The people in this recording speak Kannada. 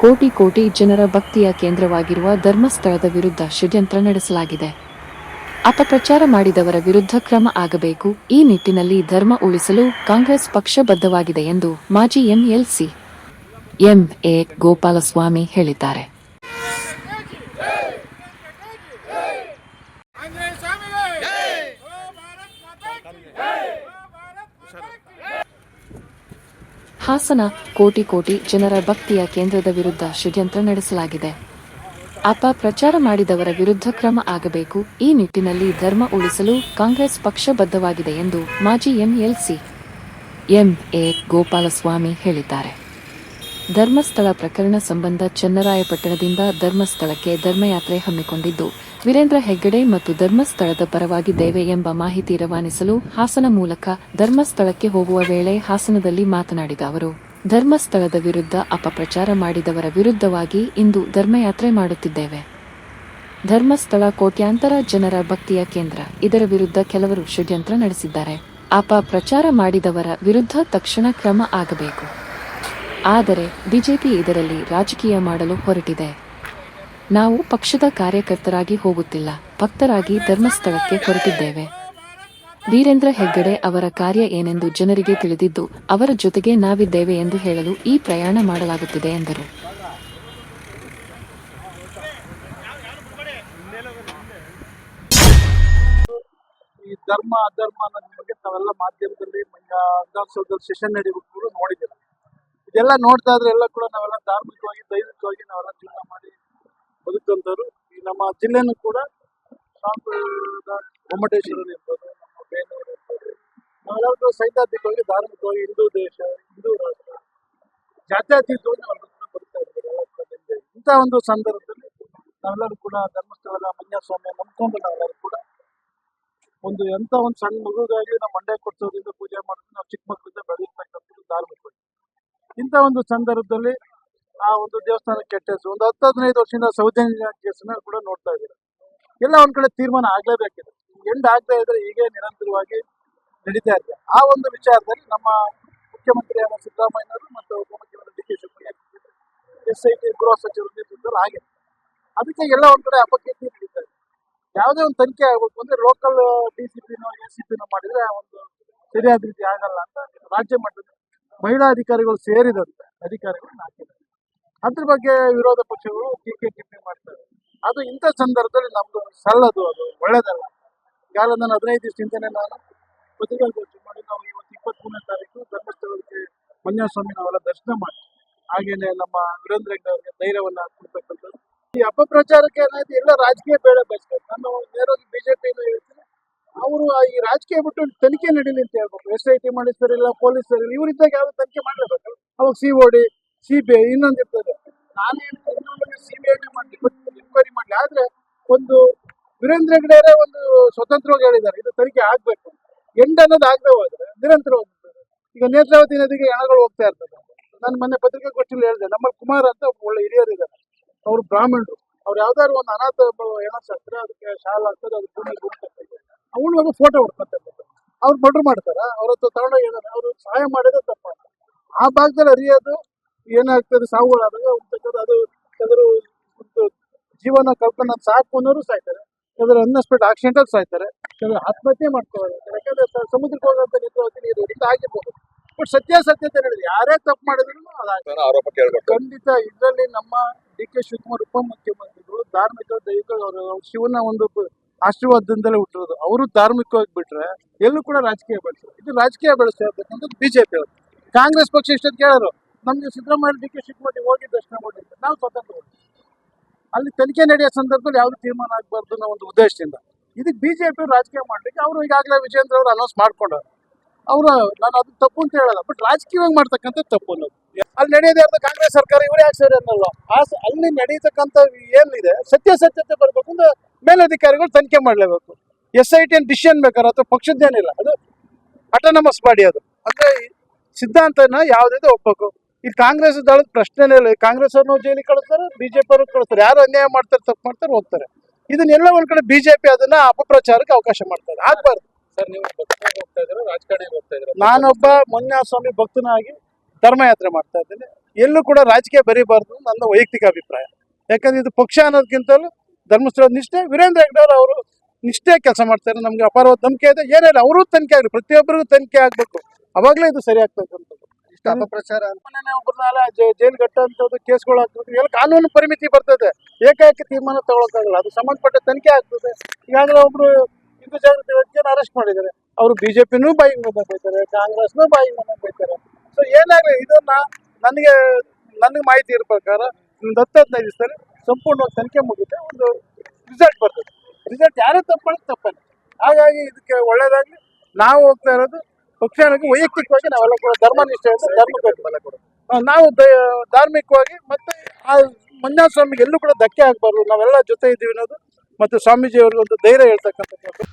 ಕೋಟಿ ಕೋಟಿ ಜನರ ಭಕ್ತಿಯ ಕೇಂದ್ರವಾಗಿರುವ ಧರ್ಮಸ್ಥಳದ ವಿರುದ್ಧ ಷಡ್ಯಂತ್ರ ನಡೆಸಲಾಗಿದೆ. ಅಪಪ್ರಚಾರ ಮಾಡಿದವರ ವಿರುದ್ಧ ಕ್ರಮ ಆಗಬೇಕು. ಈ ನಿಟ್ಟಿನಲ್ಲಿ ಧರ್ಮ ಉಳಿಸಲು ಕಾಂಗ್ರೆಸ್ ಪಕ್ಷ ಬದ್ಧವಾಗಿದೆ ಎಂದು ಮಾಜಿ ಎಂಎಲ್ಸಿ ಎಂಎ ಗೋಪಾಲಸ್ವಾಮಿ ಹೇಳಿದ್ದಾರೆ. ಹಾಸನ ಕೋಟಿ ಕೋಟಿ ಜನರ ಭಕ್ತಿಯ ಕೇಂದ್ರದ ವಿರುದ್ಧ ಷಡ್ಯಂತ್ರ ನಡೆಸಲಾಗಿದೆ. ಅಪಪ್ರಚಾರ ಮಾಡಿದವರ ವಿರುದ್ಧ ಕ್ರಮ ಆಗಬೇಕು. ಈ ನಿಟ್ಟಿನಲ್ಲಿ ಧರ್ಮ ಉಳಿಸಲು ಕಾಂಗ್ರೆಸ್ ಪಕ್ಷ ಬದ್ಧವಾಗಿದೆ ಎಂದು ಮಾಜಿ ಎಂಎಲ್ಸಿ ಎಂಎ ಗೋಪಾಲಸ್ವಾಮಿ ಹೇಳಿದ್ದಾರೆ. ಧರ್ಮಸ್ಥಳ ಪ್ರಕರಣ ಸಂಬಂಧ ಚನ್ನರಾಯಪಟ್ಟಣದಿಂದ ಧರ್ಮಸ್ಥಳಕ್ಕೆ ಧರ್ಮಯಾತ್ರೆ ಹಮ್ಮಿಕೊಂಡಿದ್ದು ವೀರೇಂದ್ರ ಹೆಗ್ಗಡೆ ಮತ್ತು ಧರ್ಮಸ್ಥಳದ ಪರವಾಗಿದ್ದೇವೆ ಎಂಬ ಮಾಹಿತಿ ರವಾನಿಸಲು ಹಾಸನ ಮೂಲಕ ಧರ್ಮಸ್ಥಳಕ್ಕೆ ಹೋಗುವ ವೇಳೆ ಹಾಸನದಲ್ಲಿ ಮಾತನಾಡಿದ ಅವರು, ಧರ್ಮಸ್ಥಳದ ವಿರುದ್ಧ ಅಪಪ್ರಚಾರ ಮಾಡಿದವರ ವಿರುದ್ಧವಾಗಿ ಇಂದು ಧರ್ಮಯಾತ್ರೆ ಮಾಡುತ್ತಿದ್ದೇವೆ. ಧರ್ಮಸ್ಥಳ ಕೋಟ್ಯಾಂತರ ಜನರ ಭಕ್ತಿಯ ಕೇಂದ್ರ. ಇದರ ವಿರುದ್ಧ ಕೆಲವರು ಷಡ್ಯಂತ್ರ ನಡೆಸಿದ್ದಾರೆ. ಅಪಪ್ರಚಾರ ಮಾಡಿದವರ ವಿರುದ್ಧ ತಕ್ಷಣ ಕ್ರಮ ಆಗಬೇಕು. ಆದರೆ ಬಿಜೆಪಿ ಇದರಲ್ಲಿ ರಾಜಕೀಯ ಮಾಡಲು ಹೊರಟಿದೆ. ನಾವು ಪಕ್ಷದ ಕಾರ್ಯಕರ್ತರಾಗಿ ಹೋಗುತ್ತಿಲ್ಲ. ಭಕ್ತರಾಗಿ ಧರ್ಮಸ್ಥಳಕ್ಕೆ ಹೊರಟಿದ್ದೇವೆ. ವೀರೇಂದ್ರ ಹೆಗ್ಗಡೆ ಅವರ ಕಾರ್ಯ ಏನೆಂದು ಜನರಿಗೆ ತಿಳಿದಿದ್ದು, ಅವರ ಜೊತೆಗೆ ನಾವಿದ್ದೇವೆ ಎಂದು ಹೇಳಲು ಈ ಪ್ರಯಾಣ ಮಾಡಲಾಗುತ್ತಿದೆ ಎಂದರು. ಈ ಧರ್ಮ, ಅಧರ್ಮ ಅನ್ನೋದ್ರ ಬಗ್ಗೆ ನಾವೆಲ್ಲ ಮಾಧ್ಯಮದಲ್ಲಿ ವಿಧಾನಸೌಧದಲ್ಲಿ ಸೆಷನ್ ನಡೀಬೇಕು ನೋಡಿದ್ದೀರ? ಇದೆಲ್ಲ ನೋಡ್ತಾ ಇದ್ರೆ ಎಲ್ಲ ಕೂಡ ನಾವೆಲ್ಲ ಧಾರ್ಮಿಕವಾಗಿ, ದೈವಿಕವಾಗಿ ನಾವೆಲ್ಲ ಜೀವನ ಮಾಡಿ ಬದುಕಂತವ್ರು ಈ ನಮ್ಮ ಜಿಲ್ಲೆನೂ ಕೂಡ ಸಾಂಪ್ರದ ಗೊಮ್ಮಟೇಶ್ವರರು ಇರ್ಬೋದು ನಮ್ಮ ಬೇನೂರು ಇರ್ಬೋದು ನಾವೆಲ್ಲರೂ ಸೈದ್ಧಾಂತಿಕವಾಗಿ ಧಾರ್ಮಿಕವಾಗಿ ಹಿಂದೂ ದೇಶ, ಹಿಂದೂ ರಾಷ್ಟ್ರ, ಜಾತ್ಯತೀತವಾಗಿ ನಾವು ಬದುಕ್ತಾ ಬರ್ತಾ ಇದ್ದಾರೆ ಇಂಥ ಒಂದು ಸಂದರ್ಭದಲ್ಲಿ ನಾವೆಲ್ಲರೂ ಕೂಡ ಧರ್ಮಸ್ಥಳದ ಮಂಜ ಸ್ವಾಮಿ ನಂಬ್ಕೊಂಡು ನಾವೆಲ್ಲರೂ ಕೂಡ ಒಂದು ಎಂತ ಒಂದು ಸಣ್ಣ ಮಗುಗಾಗಿ ನಮ್ಮ ಮಂಡ್ಯ ಕೊಡ್ಸೋದ್ರಿಂದ ಪೂಜೆ ಮಾಡೋದ್ರಿಂದ ನಾವು ಚಿಕ್ಕ ಮಕ್ಕಳಿಂದ ಬೆಳೆದಿರ್ತಕ್ಕಂಥದ್ದು ಧಾರ್ಮಿಕ ಇಂಥ ಒಂದು ಸಂದರ್ಭದಲ್ಲಿ ಆ ಒಂದು ದೇವಸ್ಥಾನ ಕೆಟ್ಟ ಒಂದು ಹತ್ತು ಹದಿನೈದು ವರ್ಷದಿಂದ ಸೌಜನ್ಯ ಕೇಸನ್ನ ಕೂಡ ನೋಡ್ತಾ ಇದ್ದೀರಾ. ಎಲ್ಲ ಒಂದ್ ಕಡೆ ತೀರ್ಮಾನ ಆಗ್ಲೇಬೇಕಿದೆ. ಎಂಡ್ ಆಗದೆ ಇದ್ರೆ ಹೀಗೆ ನಿರಂತರವಾಗಿ ನಡೀತಾ ಇದೆ ಆ ಒಂದು ವಿಚಾರದಲ್ಲಿ ನಮ್ಮ ಮುಖ್ಯಮಂತ್ರಿ ಸಿದ್ದರಾಮಯ್ಯನವರು ಮತ್ತು ಉಪಮುಖ್ಯಮಂತ್ರಿ D K Shivakumar S I T ಗೃಹ ಸಚಿವರ ನೇತೃತ್ವದಲ್ಲಿ ಆಗಿದೆ ಅದಕ್ಕೆ ಎಲ್ಲ ಒಂದ್ ಕಡೆ ಅಪಕೀರ್ತಿ ನಡೀತಾ ಇದೆ. ಯಾವುದೇ ಒಂದು ತನಿಖೆ ಆಗ್ಬೇಕು ಅಂದ್ರೆ ಲೋಕಲ್ ಡಿ ಸಿ ಪಿನೋ ಎ ಸಿ ಪಿನೋ ಮಾಡಿದ್ರೆ ಒಂದು ಸರಿಯಾದ ರೀತಿ ಆಗಲ್ಲ ಅಂತ ರಾಜ್ಯ ಮಟ್ಟದ ಮಹಿಳಾ ಅಧಿಕಾರಿಗಳು ಸೇರಿದಂತೆ ಅಧಿಕಾರಿಗಳು ಹಾಕಿದ್ದಾರೆ ಅದ್ರ ಬಗ್ಗೆ ವಿರೋಧ ಪಕ್ಷಗಳು ಟೀಕೆ ಟಿಪ್ಪಣಿ ಮಾಡ್ತಾರೆ ಅದು ಇಂಥ ಸಂದರ್ಭದಲ್ಲಿ ನಮ್ದು ಸಲ್ಲದು, ಅದು ಒಳ್ಳೇದಲ್ಲ. ಯಾರು ನಾನು ಹದಿನೈದು ದಿವಸದಿಂದನೇ ನಾನು ಪತ್ರಿಕಾಗೋಷ್ಠಿ ಮಾಡಿ ನಾವು ಇವತ್ತು ಇಪ್ಪತ್ಮೂರನೇ ತಾರೀಕು ಧರ್ಮಸ್ಥಳಕ್ಕೆ ನಾವೆಲ್ಲ ದರ್ಶನ ಮಾಡಿ. ಹಾಗೇನೆ ನಮ್ಮ ವೀರೇಂದ್ರ ಹೆಗ್ಡೆ ಅವರಿಗೆ ಧೈರ್ಯವನ್ನ ಕೊಡ್ತಕ್ಕಂಥದ್ದು ಈ ಅಪಪ್ರಚಾರಕ್ಕೆ ಏನಾಯ್ತು ಎಲ್ಲ ರಾಜಕೀಯ ಬೇಡ ಬಯಸ್ತಾರೆ. ನಾನು ನೇರವಾಗಿ ಬಿಜೆಪಿ ಹೇಳ್ತೀನಿ. ಅವರು ಈ ರಾಜಕೀಯ ಬಿಟ್ಟು ತನಿಖೆ ನಡೀಲಿ ಅಂತ ಹೇಳ್ಬೇಕು. ಎಸ್ ಐ ಟಿ ಮಾಡಿಸ್ತಾರಿಲ್ಲ ಪೊಲೀಸರಿಲ್ಲ ಇವರಿದ್ದಾಗ ಯಾವ ತನಿಖೆ ಮಾಡಲೇಬೇಕು? ಅವಾಗ C O D C B I ಇನ್ನೊಂದು ಇರ್ತದೆ. ನಾನು ಹೇಳ್ತೀನಿ ಸಿ ಬಿ ಐ ಮಾಡಲಿ ಎನ್ಕ್ವೈರಿ ಮಾಡಲಿ ಆದ್ರೆ ಒಂದು ವೀರೇಂದ್ರ ಹೆಗ್ಡೆಯವರೇ ಒಂದು ಸ್ವತಂತ್ರವಾಗಿ ಹೇಳಿದ್ದಾರೆ. ಇದು ತನಿಖೆ ಆಗ್ಬೇಕು. ಎಂಡ್ ಅನ್ನೋದು ಆಗದೆ ಹೋದ್ರೆ ನಿರಂತರವಾಗಿ. ಈಗ ನೇತ್ರಾವತಿ ನದಿಗೆ ಹಣಗಳು ಹೋಗ್ತಾ ಇರ್ತದೆ. ನಾನು ಮೊನ್ನೆ ಪತ್ರಿಕಾಗೋಷ್ಠಿಯಲ್ಲಿ ಹೇಳಿದೆ ನಮ್ಮ ಕುಮಾರ್ ಅಂತ ಒಳ್ಳೆ ಹಿರಿಯರು ಇದ್ದಾರೆ. ಅವರು ಬ್ರಾಹ್ಮಣರು. ಅವ್ರು ಯಾವ್ದಾದ್ರು ಒಂದು ಅನಾಥ ಹೆಣ ಸಾಕ್ತಾರೆ, ಅದಕ್ಕೆ ಶಾಲ ಹಾಕ್ತಾರೆ, ಅದು ಭೂಮಿ ಅವನು ಒಂದು ಫೋಟೋ ಹೊಡ್ಕೊಂತಾರೆ. ಅವ್ರು ಮರ್ಡರ್ ಮಾಡ್ತಾರ? ಅವ್ರ ಹತ್ರ ತಗೊಂಡೋಗಿ ಅವ್ರು ಸಹಾಯ ಮಾಡಿದ್ರೆ ತಪ್ಪ ಆ ಭಾಗದಲ್ಲಿ ಅರಿಯೋದು ಏನಾಗ್ತದೆ ಸಾವುಗಳಾದಾಗ ಅದು ಕೆಲವರು ಒಂದು ಜೀವನ ಕಳ್ಕೊಂಡು ಸಾಕು ಅನ್ನೋರು ಸಾಯ್ತಾರೆ. ಕೆಲವರು ಅನ್ಎಕ್ಸ್ಪೆಕ್ಟ್ ಆಕ್ಸಿಡೆಂಟ್ ಅಲ್ಲಿ ಸಾಯ್ತಾರೆ. ಕೆಲವರು ಆತ್ಮಹತ್ಯೆ ಮಾಡ್ಕೋತಾರೆ ಯಾಕಂದ್ರೆ ಸಮುದ್ರಕ್ಕೆ ಹೋಗುವಂತ ನೇತ್ರಾವತಿ ನೀರು ಇಂದ ಆಗಿರ್ಬೋದು. ಬಟ್ ಸತ್ಯಾಸತ್ಯತೆ ಹೇಳಿದ್ರೆ ಯಾರೇ ತಪ್ಪು ಮಾಡಿದ್ರು ಅದಾಗ್ತದೆ. ಆರೋಪ ಕೇಳ್ಬೇಕು ಖಂಡಿತ ಇದರಲ್ಲಿ ನಮ್ಮ ಡಿ ಕೆ ಶಿವಕುಮಾರ್ ಉಪಮುಖ್ಯಮಂತ್ರಿಗಳು ಧಾರ್ಮಿಕ ದೈವಿಕ ಅವರು ಶಿವನ ಒಂದು ಆಶೀರ್ವಾದದಿಂದಲೇ ಹುಟ್ಟಿರೋದು. ಅವರು ಧಾರ್ಮಿಕವಾಗಿ ಬಿಟ್ರೆ ಎಲ್ಲೂ ಕೂಡ ರಾಜಕೀಯ ಬೆಳೆಸೋದು ಇದು ರಾಜಕೀಯ ಬೆಳೆಸ್ತಾ ಇರ್ತಕ್ಕಂಥದ್ದು ಬಿಜೆಪಿ ಅವರು. ಕಾಂಗ್ರೆಸ್ ಪಕ್ಷ ಇಷ್ಟೊಂದು ಕೇಳೋರು ನಮ್ಗೆ ಸಿದ್ದರಾಮಯ್ಯ ಡಿ ಕೆ ಶಿವಕುಮಾರ್ ಹೋಗಿ ದರ್ಶನ ಮಾಡಿದ್ದೆ. ನಾವು ಸ್ವತಂತ್ರ ಅಲ್ಲಿ ತನಿಖೆ ನಡೆಯೋ ಸಂದರ್ಭದಲ್ಲಿ ಯಾವುದು ತೀರ್ಮಾನ ಆಗಬಾರ್ದು ಅನ್ನೋ ಒಂದು ಉದ್ದೇಶದಿಂದ. ಇದಕ್ಕೆ ಬಿಜೆಪಿ ರಾಜಕೀಯ ಮಾಡ್ಲಿಕ್ಕೆ ಅವರು ಈಗಾಗಲೇ ವಿಜೇಂದ್ರ ಅವರು ಅನೌನ್ಸ್ ಮಾಡ್ಕೊಂಡವ್ರು. ಅವರು, ನಾನು ಅದು ತಪ್ಪು ಅಂತ ಹೇಳಲ್ಲ ಬಟ್ ರಾಜಕೀಯವಾಗಿ ಮಾಡ್ತಕ್ಕಂಥ ತಪ್ಪು ಅನ್ನೋದು. ಅಲ್ಲಿ ನಡೆಯದೇ ಇರೋದು ಕಾಂಗ್ರೆಸ್ ಸರ್ಕಾರ, ಇವರೇ ಆಗ್ತಾರೆ ಅನ್ನಲ್ಲ ಆ ಅಲ್ಲಿ ನಡೀತಕ್ಕಂಥ ಏನಿದೆ, ಸತ್ಯಾಸತ್ಯತೆ ಬರ್ಬೇಕು ಅಂದ್ರೆ ಮೇಲಧಿಕಾರಿಗಳು ತನಿಖೆ ಮಾಡಲೇಬೇಕು. ಎಸ್ ಐ ಟಿ ಡಿಸಿಷನ್ ಬೇಕಾದ್ರೆ ಅಥವಾ ಪಕ್ಷದ್ದೇನಿಲ್ಲ. ಅದು ಅಟೋನಮಸ್ ಬಾಡಿ ಅದು. ಅಂದ್ರೆ ಸಿದ್ಧಾಂತನ ಯಾವುದೇ ಒಪ್ಪಬೇಕು ಈ ಕಾಂಗ್ರೆಸ್ ದಳದ ಪ್ರಶ್ನೆನೇ ಇಲ್ಲ. ಕಾಂಗ್ರೆಸ್ ಅವ್ರನ್ನ ಜೈಲಿಗೆ ಕಳಿಸ್ತಾರೆ ಬಿಜೆಪಿ ಅವ್ರಿಗೆ ಕಳಿಸ್ತಾರೆ. ಯಾರು ಅನ್ಯಾಯ ಮಾಡ್ತಾರೆ ತಪ್ಪು ಮಾಡ್ತಾರೆ ಹೋಗ್ತಾರೆ. ಇದನ್ನೆಲ್ಲ ಒಂದ್ ಕಡೆ ಬಿಜೆಪಿ ಅದನ್ನ ಅಪಪ್ರಚಾರಕ್ಕೆ ಅವಕಾಶ ಮಾಡ್ತಾರೆ. ಆಗ್ಬಾರ್ದು ಸರ್ ನೀವು ಭಕ್ತನಾಗಿ ಹೋಗ್ತಾ ಇದ್ರೆ ರಾಜಕಾರಣಿ ಹೋಗ್ತಾ ಇದ್ರೆ ನಾನೊಬ್ಬ ಮೊನ್ನೆ ಸ್ವಾಮಿ ಭಕ್ತನಾಗಿ ಧರ್ಮಯಾತ್ರೆ ಮಾಡ್ತಾ ಇದ್ದೇನೆ. ಎಲ್ಲೂ ಕೂಡ ರಾಜಕೀಯ ಬರೀಬಾರ್ದು ನನ್ನ ವೈಯಕ್ತಿಕ ಅಭಿಪ್ರಾಯ. ಯಾಕಂದ್ರೆ ಇದು ಪಕ್ಷ ಅನ್ನೋದಕ್ಕಿಂತಲೂ ಧರ್ಮಸ್ಥಳ ನಿಷ್ಠೆ. ವೀರೇಂದ್ರ ಹೆಗ್ಡೆ ಅವರು ನಿಷ್ಠೆ ಕೆಲಸ ಮಾಡ್ತಾರೆ. ನಮ್ಗೆ ಅಪಾರವಾದ ನಂಬಿಕೆ ಇದೆ. ಏನಿಲ್ಲ ಅವರು ತನಿಖೆ ಆಗಲಿ ಪ್ರತಿಯೊಬ್ಬರಿಗೂ ತನಿಖೆ ಆಗ್ಬೇಕು. ಅವಾಗಲೇ ಇದು ಸರಿ ಅಪಪ್ರಚಾರ ಅಂತ. ಒಬ್ಬರನ್ನೆಲ್ಲ ಜೈಲ್ ಕಟ್ಟುವಂಥದ್ದು ಕೇಸ್ಗಳು ಆಗ್ತದೆ. ಎಲ್ಲ ಕಾನೂನು ಪರಿಮಿತಿ ಬರ್ತದೆ. ಏಕಾಏಕಿ ತೀರ್ಮಾನ ತಗೊಳಕ್ಕಾಗಲ್ಲ. ಅದು ಸಂಬಂಧಪಟ್ಟ ತನಿಖೆ ಆಗ್ತದೆ. ಈಗಾಗಲೇ ಒಬ್ರು ಹಿಂದೂ ಜಾಗೃತಿ ವ್ಯಕ್ತಿಯನ್ನು ಅರೆಸ್ಟ್ ಮಾಡಿದ್ದಾರೆ. ಅವರು ಬಿಜೆಪಿನೂ ಬಾಯಿಗೆ ಬಂದ ಬೈತಾರೆ ಕಾಂಗ್ರೆಸ್ನೂ ಬಾಯಿಗೆ ಬಂದ ಬೈತಾರೆ ಸೊ ಏನಾಗಲಿ ಇದನ್ನ ನನಗೆ ನನಗೆ ಮಾಹಿತಿ ಇರೋ ಪ್ರಕಾರ ದತ್ತೈದು ಹತ್ತು ಹದಿನೈದು ದಿವಸದಲ್ಲಿ ಸಂಪೂರ್ಣವಾಗಿ ತನಿಖೆ ಮುಗಿದ್ರೆ ಒಂದು ರಿಸಲ್ಟ್ ಬರ್ತದೆ. ರಿಸಲ್ಟ್ ಯಾರೇ ತಪ್ಪಲ್ಲ ತಪ್ಪಲ್ಲ ಹಾಗಾಗಿ ಇದಕ್ಕೆ ಒಳ್ಳೇದಾಗಲಿ. ನಾವು ಹೋಗ್ತಾ ಇರೋದು ಪಕ್ಷಕ್ಕೆ ವೈಯಕ್ತಿಕವಾಗಿ ನಾವೆಲ್ಲ ಕೂಡ ಧರ್ಮನಿಷ್ಠೆಯಿಂದ ಧರ್ಮಕ್ಕೆ ನಾವು ಧಾರ್ಮಿಕವಾಗಿ ಮತ್ತೆ ಆ ಮಂಜಾ ಸ್ವಾಮಿಗೆ ಎಲ್ಲೂ ಕೂಡ ಧಕ್ಕೆ ಆಗಬಾರ್ದು. ನಾವೆಲ್ಲ ಜೊತೆ ಇದ್ದೀವಿ ಅನ್ನೋದು ಮತ್ತು ಸ್ವಾಮೀಜಿ ಅವ್ರಿಗೆ ಒಂದು ಧೈರ್ಯ ಹೇಳ್ತಕ್ಕಂಥದ್ದು.